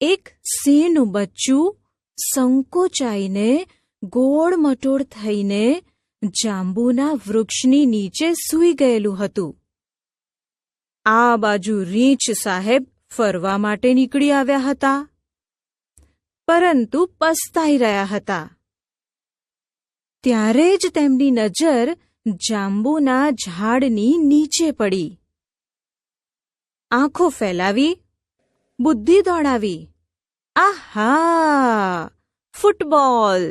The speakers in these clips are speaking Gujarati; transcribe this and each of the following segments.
એક સિંહનું બચ્ચું સંકોચાઈને ગોળ મટોળ થઈને જાંબુના વૃક્ષની નીચે સૂઈ ગયેલું હતું. આ બાજુ રીંછ સાહેબ ફરવા માટે નીકળી આવ્યા હતા. પરંતુ પસ્તાઈ રહ્યા હતા. ત્યારે જ તેમની નજર જાંબુના ઝાડની નીચે પડી. આંખો ફેલાવી બુદ્ધિ દોડાવી આહા ફૂટબોલ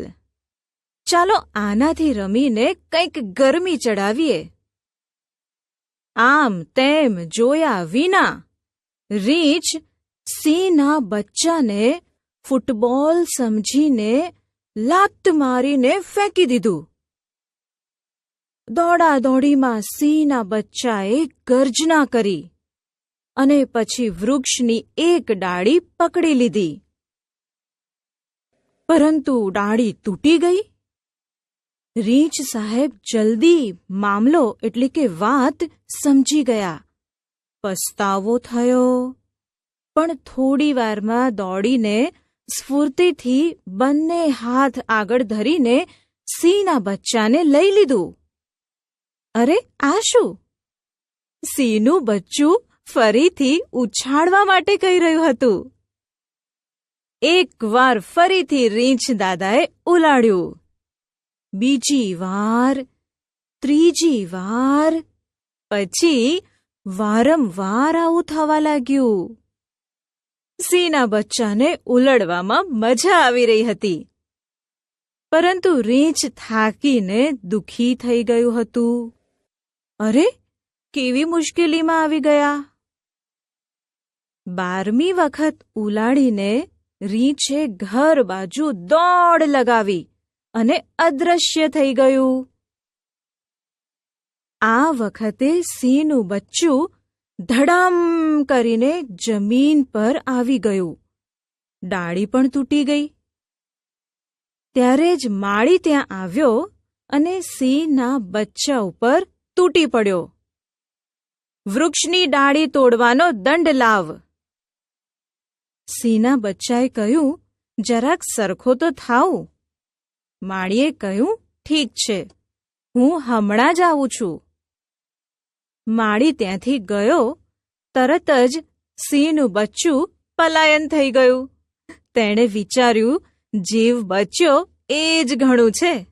ચાલો આનાથી રમીને કંઈક ગરમી ચડાવીએ આમ તેમ જોયા વિના રીંછ સિંહના બચ્ચાને ફૂટબોલ સમજીને લાત મારીને ફેંકી દીધું દોડાદોડીમાં સિંહના બચ્ચાએ ગર્જના કરી અને પછી વૃક્ષની એક ડાળી પકડી લીધી. પરંતુ ડાળી તૂટી ગઈ. રીંછ સાહેબ જલ્દી મામલો એટલે કે વાત સમજી ગયા. પસ્તાવો થયો. પણ થોડી વારમાં દોડીને સ્ફૂર્તિથી બંને હાથ આગળ ધરીને સિંહના બચ્ચાને લઈ લીધું. અરે, આ શું? સિંહનું બચ્ચું ફરીથી ઉછાળવા માટે કહી રહ્યું હતું. એકવાર ફરીથી રીંછ દાદાએ ઉલાડ્યું બીજી વાર, ત્રીજી વાર, પછી વારંવાર આવું થવા લાગ્યું. સિંહના બચ્ચાને ઉલડવામાં મજા આવી રહી હતી. પરંતુ રીંછ થાકીને દુખી થઈ ગયું હતું. અરે, કેવી મુશ્કેલીમાં આવી ગયા? બારમી વખત ઉલાડીને રીંછે ઘર બાજુ દોડ લગાવી અને અદ્રશ્ય થઈ ગયું. આ વખતે સિંહનું બચ્ચું ધડામ કરીને જમીન પર આવી ગયું. ડાળી પણ તૂટી ગઈ. ત્યારે જ માળી ત્યાં આવ્યો અને સિંહના બચ્ચા ઉપર તૂટી પડ્યો. વૃક્ષની ડાળી તોડવાનો દંડ લાવ. સિંહના બચ્ચાએ કહ્યું, જરાક સરખો તો થાવ માળીએ કહ્યું, ઠીક છે. હું હમણાં જ આવું છું. માળી ત્યાંથી ગયો, તરત જ સિંહનું બચ્ચું પલાયન થઈ ગયું. તેણે વિચાર્યું, જીવ બચ્યો એ જ ઘણું છે.